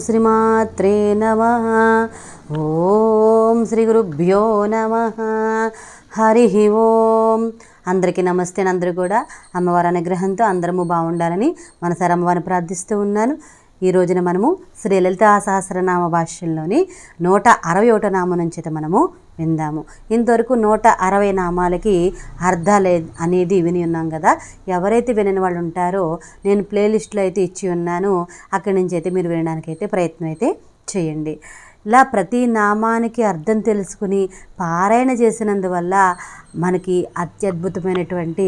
శ్రీమాత్రే నమ. ఓం శ్రీ గురుభ్యో నమ. హరి ఓం. అందరికీ నమస్తే అందరూ కూడా అమ్మవారి అనుగ్రహంతో అందరము బాగుండాలని మనసారి అమ్మవారిని ప్రార్థిస్తూ ఉన్నాను. ఈ రోజున మనము శ్రీ లలితా సహస్రనామ భాష్యంలోని నూట అరవై ఒకటో నామం నుంచి మనము విందాము. ఇంతవరకు నూట అరవై నామాలకి అర్థాలే అనేది విని ఉన్నాం కదా. ఎవరైతే వినని వాళ్ళు ఉంటారో నేను ప్లేలిస్ట్లో అయితే ఇచ్చి ఉన్నాను. అక్కడి నుంచి అయితే మీరు వినడానికి అయితే ప్రయత్నం అయితే చేయండి. ఇలా ప్రతి నామానికి అర్థం తెలుసుకుని పారాయణ చేసినందువల్ల మనకి అత్యద్భుతమైనటువంటి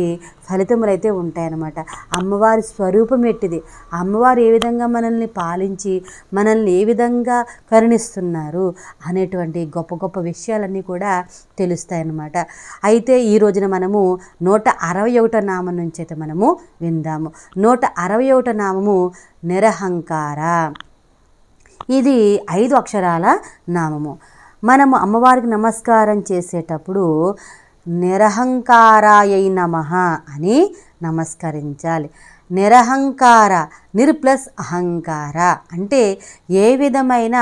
ఫలితములు అయితే ఉంటాయన్నమాట. అమ్మవారి స్వరూపం ఎట్టిది? అమ్మవారు ఏ విధంగా మనల్ని పాలించి మనల్ని ఏ విధంగా కరుణిస్తున్నారు అనేటువంటి గొప్ప గొప్ప విషయాలన్నీ కూడా తెలుస్తాయన్నమాట. అయితే ఈ రోజున మనము నూట అరవై ఒకటో నామం నుంచి అయితే మనము విందాము. నూట అరవై ఒకటో నామము నిరహంకార. ఇది ఐదు అక్షరాల నామము. మనము అమ్మవారికి నమస్కారం చేసేటప్పుడు నిరహంకారాయ నమ అని నమస్కరించాలి. నిరహంకార నిర్ ప్లస్ అహంకార అంటే ఏ విధమైన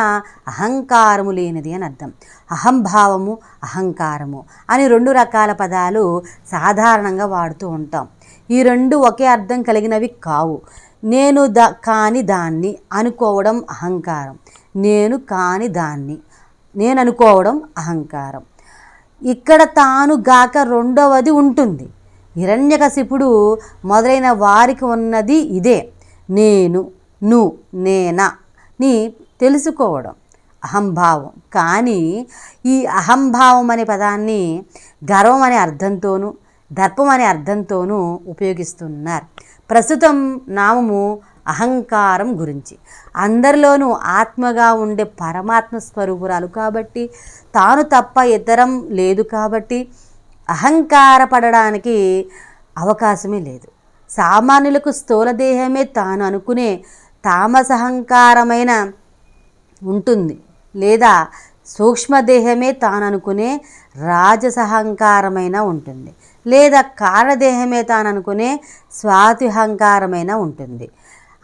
అహంకారము లేనిది అని అర్థం. అహంభావము అహంకారము అని రెండు రకాల పదాలు సాధారణంగా వాడుతూ ఉంటాం. ఈ రెండు ఒకే అర్థం కలిగినవి కావు. నేను ద కాని దాన్ని అనుకోవడం అహంకారం. నేను కాని దాన్ని నేను అనుకోవడం అహంకారం. ఇక్కడ తాను గాక రెండవది ఉంటుంది. హిరణ్యకశిపుడు మొదలైన వారికి ఉన్నది ఇదే. నేను ను నేనా ని తెలుసుకోవడం అహంభావం. కానీ ఈ అహంభావం అనే పదాన్ని గర్వం అనే అర్థంతోనూ దర్పం అనే అర్థంతోనూ ఉపయోగిస్తున్నారు. ప్రస్తుతం నామము అహంకారం గురించి. అందరిలోనూ ఆత్మగా ఉండే పరమాత్మ స్వరూపురాలు కాబట్టి తాను తప్ప ఇతరం లేదు కాబట్టి అహంకారపడడానికి అవకాశమే లేదు. సామాన్యులకు స్థూలదేహమే తాను అనుకునే తామసహంకారమైన ఉంటుంది లేదా సూక్ష్మదేహమే తాను అనుకునే రాజసహంకారమైన ఉంటుంది. లేదా కారణదేహమే తాననుకునే స్వాతిహంకారమైన ఉంటుంది.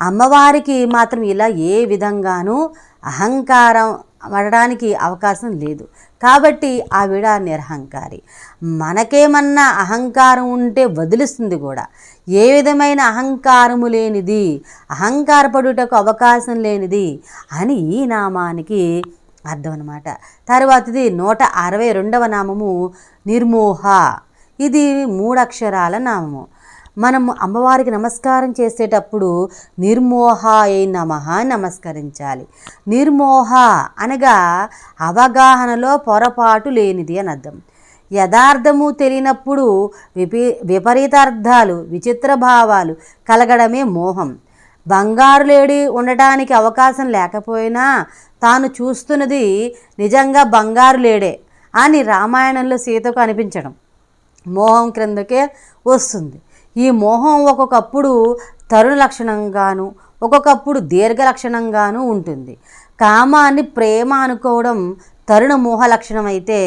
అమ్మవారికి మాత్రం ఇలా ఏ విధంగానూ అహంకారం పడడానికి అవకాశం లేదు. కాబట్టి ఆవిడ నిరహంకారి. మనకేమన్నా అహంకారం ఉంటే వదిలిస్తుంది కూడా. ఏ విధమైన అహంకారము లేనిది అహంకారపడుటకు అవకాశం లేనిది అని ఈ నామానికి అర్థం అనమాట తర్వాతది నూట అరవై రెండవ నామము నిర్మోహ. ఇది మూడక్షరాల నామము. మనం అమ్మవారికి నమస్కారం చేసేటప్పుడు నిర్మోహాయ నమ నమస్కరించాలి. నిర్మోహ అనగా అవగాహనలో పొరపాటు లేనిది అని అర్థం. యథార్థము తెలియనప్పుడు విపీ విపరీతార్థాలు విచిత్ర భావాలు కలగడమే మోహం. బంగారు లేడి ఉండటానికి అవకాశం లేకపోయినా తాను చూస్తున్నది నిజంగా బంగారు లేడే అని రామాయణంలో సీతకు అనిపించడం. మోహం క్రిందకే వస్తుంది. ఈ మోహం ఒక్కొక్కప్పుడు తరుణ లక్షణంగాను ఒక్కొక్కప్పుడు దీర్ఘ లక్షణంగాను ఉంటుంది. కామాన్ని ప్రేమ అనుకోవడం తరుణ మోహ లక్షణం అయితే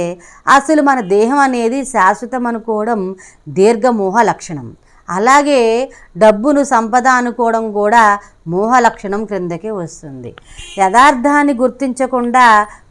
అసలు మన దేహం అనేది శాశ్వతం అనుకోవడం దీర్ఘమోహ లక్షణం. అలాగే డబ్బును సంపద అనుకోవడం కూడా మోహ లక్షణం క్రిందకే వస్తుంది. యథార్థాన్ని గుర్తించకుండా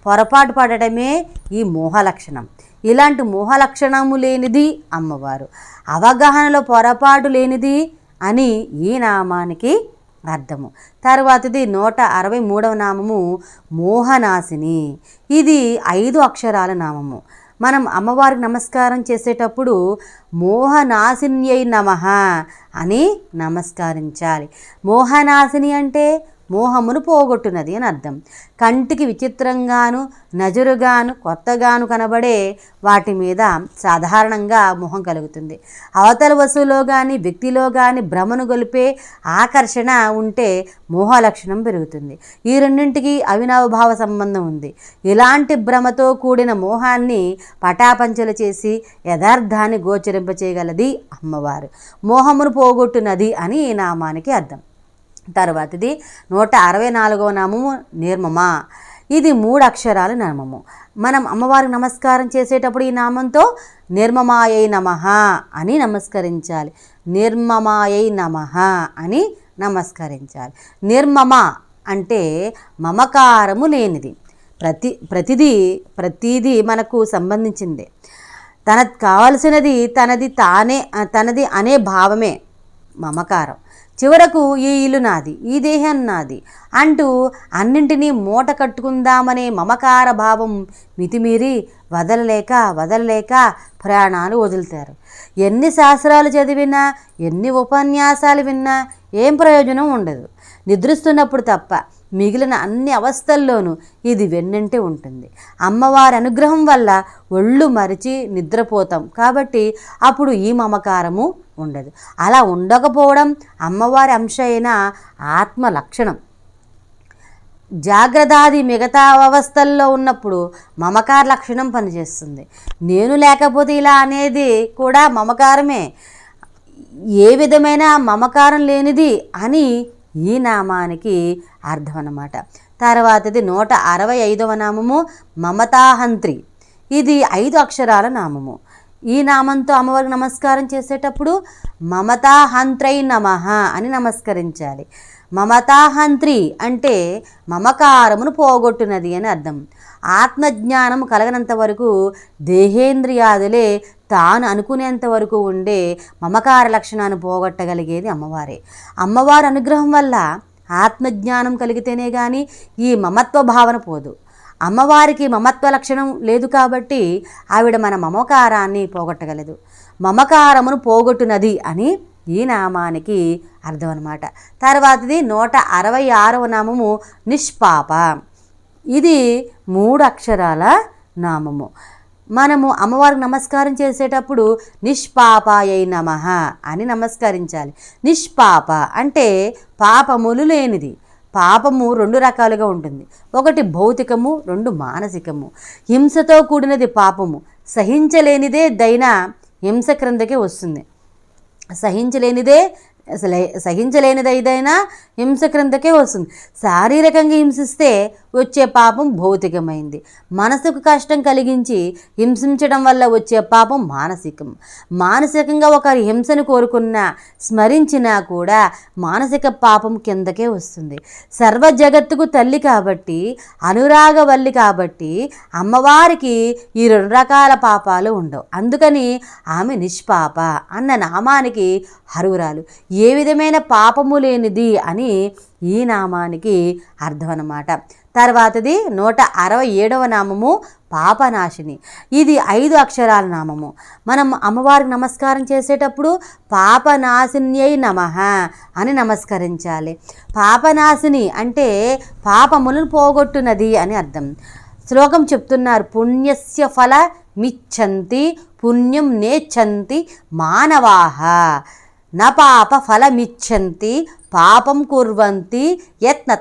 పొరపాటు పడటమే ఈ మోహ లక్షణం. ఇలాంటి మోహ లక్షణము లేనిది అమ్మవారు. అవగాహనలో పొరపాటు లేనిది అని ఈ నామానికి అర్థము. తర్వాతది నూట అరవై మూడవ నామము మోహనాశిని. ఇది ఐదు అక్షరాల నామము. మనం అమ్మవారికి నమస్కారం చేసేటప్పుడు మోహనాశిన్యై నమ అని నమస్కరించాలి. మోహనాశిని అంటే మోహమును పోగొట్టునది అని అర్థం. కంటికి విచిత్రంగాను నజరుగాను కొత్తగాను కనబడే వాటి మీద సాధారణంగా మోహం కలుగుతుంది. అవతల వస్తువులో కానీ వ్యక్తిలో కానీ భ్రమను గొలిపే ఆకర్షణ ఉంటే మోహ లక్షణం పెరుగుతుంది. ఈ రెండింటికి అవినావభావ సంబంధం ఉంది. ఇలాంటి భ్రమతో కూడిన మోహాన్ని పటాపంచలు చేసి యథార్థాన్ని గోచరింపచేయగలది అమ్మవారు. మోహమును పోగొట్టునది అని ఈ నామానికి అర్థం. తర్వాతది నూట అరవై నాలుగవ నామము నిర్మమ. ఇది మూడు అక్షరాల నామము. మనం అమ్మవారికి నమస్కారం చేసేటప్పుడు ఈ నామంతో నిర్మమాయై నమ అని నమస్కరించాలి. నిర్మమాయై నమ అని నమస్కరించాలి. నిర్మమ అంటే మమకారము లేనిది. ప్రతి ప్రతిదీ ప్రతిదీ మనకు సంబంధించిందే. తనకు కావలసినది తనది తానే తనది అనే భావమే మమకారం. చివరకు ఈ ఇల్లు నాది ఈ దేహం నాది అంటూ అన్నింటినీ మూట కట్టుకుందామనే మమకార భావం మితిమీరి వదలలేక వదలలేక ప్రాణాలు వదులుతారు. ఎన్ని శాస్త్రాలు చదివినా ఎన్ని ఉపన్యాసాలు విన్నా ఏం ప్రయోజనం ఉండదు. నిద్రిస్తున్నప్పుడు తప్ప మిగిలిన అన్ని అవస్థల్లోనూ ఇది వెన్నంటే ఉంటుంది. అమ్మవారి అనుగ్రహం వల్ల ఒళ్ళు మరిచి నిద్రపోతాం కాబట్టి అప్పుడు ఈ మమకారము ఉండదు. అలా ఉండకపోవడం అమ్మవారి అంశ అయిన ఆత్మ లక్షణం. జాగ్రత్తాది మిగతా అవస్థల్లో ఉన్నప్పుడు మమకార లక్షణం పనిచేస్తుంది. నేను లేకపోతే ఇలా అనేది కూడా మమకారమే. ఏ విధమైన మమకారం లేనిది అని ఈ నామానికి అర్థం అన్నమాట తర్వాతది నూట అరవై ఐదవ నామము మమతాహంత్రి. ఇది ఐదు అక్షరాల నామము. ఈ నామంతో అమ్మవారికి నమస్కారం చేసేటప్పుడు మమతాహంత్రై నమ అని నమస్కరించాలి. మమతాహంత్రి అంటే మమకారమును పోగొట్టునది అని అర్థం. ఆత్మజ్ఞానం కలగనంత వరకు దేహేంద్రియాదులే తాను అనుకునేంత వరకు ఉండే మమకార లక్షణాన్ని పోగొట్టగలిగేది అమ్మవారే. అమ్మవారి అనుగ్రహం వల్ల ఆత్మజ్ఞానం కలిగితేనే కానీ ఈ మమత్వ భావన పోదు. అమ్మవారికి మమత్వ లక్షణం లేదు కాబట్టి ఆవిడ మన మమకారాన్ని పోగొట్టగలదు. మమకారమును పోగొట్టునది అని ఈ నామానికి అర్థం అనమాట తర్వాతది నూట అరవై ఆరవ నామము నిష్పాప. ఇది మూడు అక్షరాల నామము. మనము అమ్మవారికి నమస్కారం చేసేటప్పుడు నిష్పాపాయై నమ అని నమస్కరించాలి. నిష్పాప అంటే పాపములు లేనిది. పాపము రెండు రకాలుగా ఉంటుంది. ఒకటి భౌతికము రెండు మానసికము. హింసతో కూడినది పాపము. సహించలేనిదే దైన హింస క్రిందకే వస్తుంది. సహించలేనిదే అసలు సహించలేనిది ఏదైనా హింస క్రిందకే వస్తుంది. శారీరకంగా హింసిస్తే వచ్చే పాపం భౌతికమైంది. మనసుకు కష్టం కలిగించి హింసించడం వల్ల వచ్చే పాపం మానసికం. మానసికంగా ఒకరి హింసను కోరుకున్నా స్మరించినా కూడా మానసిక పాపం కిందకే వస్తుంది. సర్వ జగత్తుకు తల్లి కాబట్టి అనురాగవల్లి కాబట్టి అమ్మవారికి ఈ రెండు రకాల పాపాలు ఉండవు. అందుకని ఆమె నిష్పాప అన్న నామానికి హరువురాలు. ఏ విధమైన పాపము లేనిది అని ఈ నామానికి అర్థం అన్నమాట తర్వాతది నూట అరవై ఏడవ నామము పాపనాశిని. ఇది ఐదు అక్షరాల నామము. మనం అమ్మవారికి నమస్కారం చేసేటప్పుడు పాపనాశిన్యై నమ అని నమస్కరించాలి. పాపనాశిని అంటే పాపములను పోగొట్టునది అని అర్థం. శ్లోకం చెప్తున్నారు పుణ్యస్య ఫల మిచ్చంతి పుణ్యం నేచ్చంతి మానవాహ న పాప ఫలమిచ్చంతి పాపం కుర్వంతి యత్నత.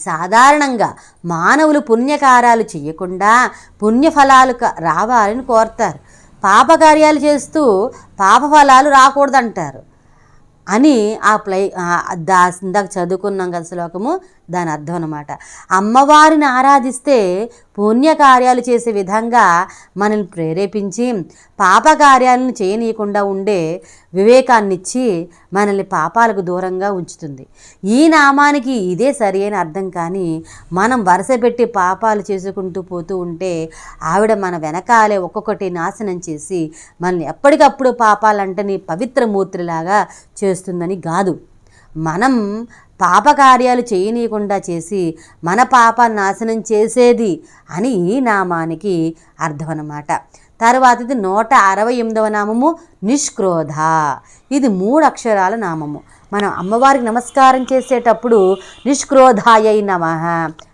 సాధారణంగా మానవులు పుణ్యకార్యాలు చేయకుండా పుణ్యఫలాలు క- రావాలని కోరతారు. పాపకార్యాలు చేస్తూ పాపఫలాలు రాకూడదంటారు. అని ఆ ప్లై దా ఇందాక చదువుకున్నాం కదా శ్లోకము దాని అర్థం అనమాట అమ్మవారిని ఆరాధిస్తే పుణ్యకార్యాలు చేసే విధంగా మనల్ని ప్రేరేపించి పాపకార్యాలను చేయనీయకుండా ఉండే వివేకాన్నిచ్చి మనల్ని పాపాలకు దూరంగా ఉంచుతుంది. ఈ నామానికి ఇదే సరి అయిన అర్థం కానీ మనం వరుస పెట్టి పాపాలు చేసుకుంటూ పోతూ ఉంటే ఆవిడ మన వెనకాలే ఒక్కొక్కటి నాశనం చేసి మనల్ని ఎప్పటికప్పుడు పాపాలంటని పవిత్రమూర్తిలాగా చేస్తుందని కాదు. మనం పాపకార్యాలు చేయనీయకుండా చేసి మన పాప నాశనం చేసేది అని ఈ నామానికి అర్థం అన్నమాట తర్వాతది నూట అరవై ఎనిమిదవ నామము నిష్క్రోధ. ఇది మూడు అక్షరాల నామము. మనం అమ్మవారికి నమస్కారం చేసేటప్పుడు నిష్క్రోధాయ నమ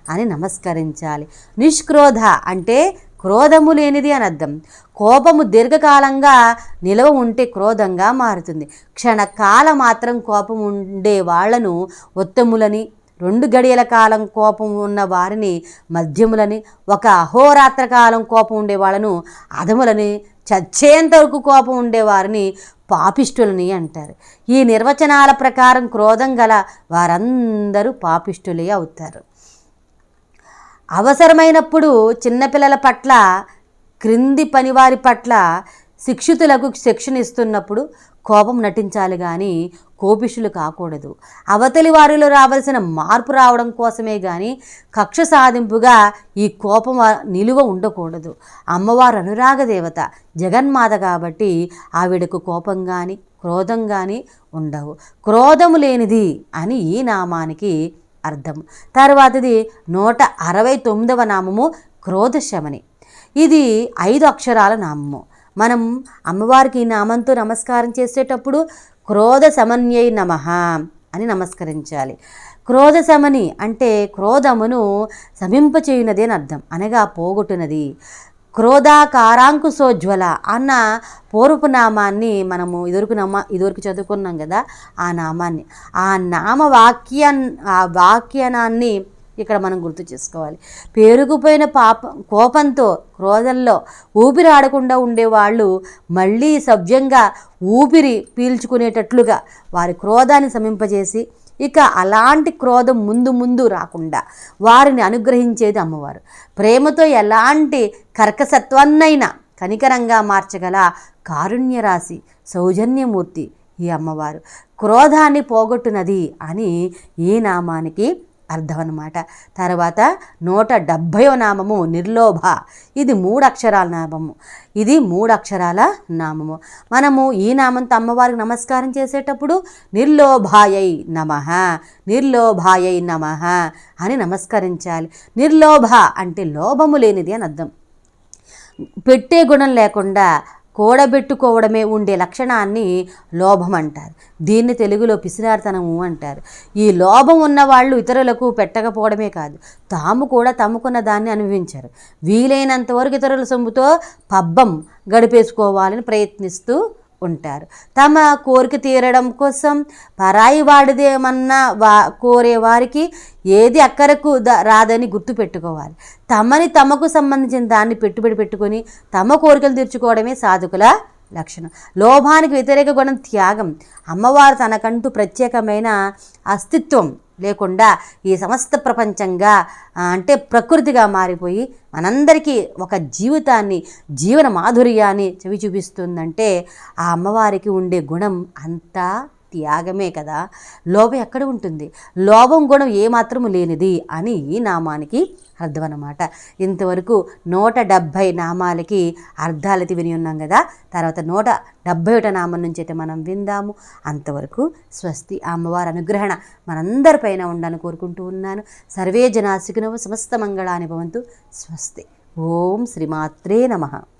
అని నమస్కరించాలి. నిష్క్రోధ అంటే క్రోధము లేనిది అని అర్థం. కోపము దీర్ఘకాలంగా నిలవ ఉంటే క్రోధంగా మారుతుంది. క్షణకాల మాత్రం కోపం ఉండే వాళ్ళను ఉత్తములని రెండు గడియల కాలం కోపం ఉన్న వారిని మధ్యములని ఒక అహోరాత్ర కాలం కోపం ఉండే వాళ్ళను అధములని చచ్చేంత వరకు కోపం ఉండేవారిని పాపిష్టులని అంటారు. ఈ నిర్వచనాల ప్రకారం క్రోధం గల వారందరూ పాపిష్టులే అవుతారు. అవసరమైనప్పుడు చిన్నపిల్లల పట్ల క్రింది పనివారి పట్ల శిక్షితులకు శిక్షణ ఇస్తున్నప్పుడు కోపం నటించాలి కానీ కోపిషులు కాకూడదు. అవతలి వారిలో రావాల్సిన మార్పు రావడం కోసమే కానీ కక్ష సాధింపుగా ఈ కోపం నిలువ ఉండకూడదు. అమ్మవారు అనురాగ దేవత జగన్మాత కాబట్టి ఆవిడకు కోపం కానీ క్రోధం కానీ ఉండవు. క్రోధము లేనిది అని ఈ నామానికి అర్థం. తర్వాతది నూట అరవై తొమ్మిదవ నామము క్రోధశమని. ఇది ఐదు అక్షరాల నామము. మనం అమ్మవారికి ఈ నామంతో నమస్కారం చేసేటప్పుడు క్రోధ సమన్యై నమ అని నమస్కరించాలి. క్రోధ సమని అంటే క్రోధమును శమింపచేయునది అని అర్థం. అనగా పోగొట్టునది. క్రోధాకారాంకుశోజ్వల అన్న పూర్వపు నామాన్ని మనము ఇదివరకు నమ్మ ఇదివరకు చదువుకున్నాం కదా ఆ నామాన్ని. ఆ నామ వాక్య ఆ వాక్యనాన్ని ఇక్కడ మనం గుర్తు చేసుకోవాలి. పేరుకుపోయిన పాప కోపంతో క్రోధంలో ఊపిరి ఆడకుండా ఉండేవాళ్ళు మళ్ళీ సభ్యంగా ఊపిరి పీల్చుకునేటట్లుగా వారి క్రోధాన్ని శమింపజేసి ఇక అలాంటి క్రోధం ముందు ముందు రాకుండా వారిని అనుగ్రహించేది అమ్మవారు. ప్రేమతో ఎలాంటి కర్కసత్వాన్నైనా కనికరంగా మార్చగల కారుణ్యరాశి సౌజన్యమూర్తి ఈ అమ్మవారు. క్రోధాన్ని పోగొట్టునది అని ఈ నామానికి అర్థం అన్నమాట తర్వాత నూట డెబ్భైవ నామము నిర్లోభ. ఇది మూడు అక్షరాల నామము. ఇది మూడు అక్షరాల నామము. మనము ఈ నామంతో అమ్మవారికి నమస్కారం చేసేటప్పుడు నిర్లోభాయై నమ నిర్లోభాయై నమ అని నమస్కరించాలి. నిర్లోభ అంటే లోభము లేనిది అని అర్థం. పెట్టే గుణం లేకుండా కూడబెట్టుకోవడమే ఉండే లక్షణాన్ని లోభం అంటారు. దీన్ని తెలుగులో పిసినారితనము అంటారు. ఈ లోభం ఉన్న వాళ్ళు ఇతరులకు పెట్టకపోవడమే కాదు తాము కూడా తమకున్న దాన్ని అనుభవించారు. వీలైనంత వరకు ఇతరుల సొమ్ముతో పబ్బం గడిపేసుకోవాలని ప్రయత్నిస్తూ ఉంటారు. తమ కోరిక తీరడం కోసం పరాయి వాడిదేమన్నా వా కోరే వారికి ఏది అక్కరకు ద- రాదని గుర్తుపెట్టుకోవాలి తమని తమకు సంబంధించిన దాన్ని పెట్టుబడి పెట్టుకొని తమ కోరికలు తీర్చుకోవడమే సాధకుల లక్షణం. లోభానికి వ్యతిరేక గుణం త్యాగం. అమ్మవారు తనకంటూ ప్రత్యేకమైన అస్తిత్వం లేకుండా ఈ సమస్త ప్రపంచంగా అంటే ప్రకృతిగా మారిపోయి మనందరికీ ఒక జీవితాన్ని జీవన మాధుర్యాన్ని చవి చూపిస్తుందంటే ఆ అమ్మవారికి ఉండే గుణం అంతా త్యాగమే కదా. లోభం ఎక్కడ ఉంటుంది? లోభం గుణం ఏమాత్రము లేనిది అని ఈ నామానికి అర్థం అన్నమాట. ఇంతవరకు నూట డెబ్భై నామాలకి అర్థాలైతే విని ఉన్నాం కదా. తర్వాత నూట డెబ్భై ఒకట నామం నుంచి అయితే మనం విందాము. అంతవరకు స్వస్తి అమ్మవారి అనుగ్రహణ మనందరిపైన ఉండాలని కోరుకుంటూ ఉన్నాను. సర్వే జనాశికునవు సమస్త మంగళాని భవంతు. స్వస్తి. ఓం శ్రీమాత్రే నమః.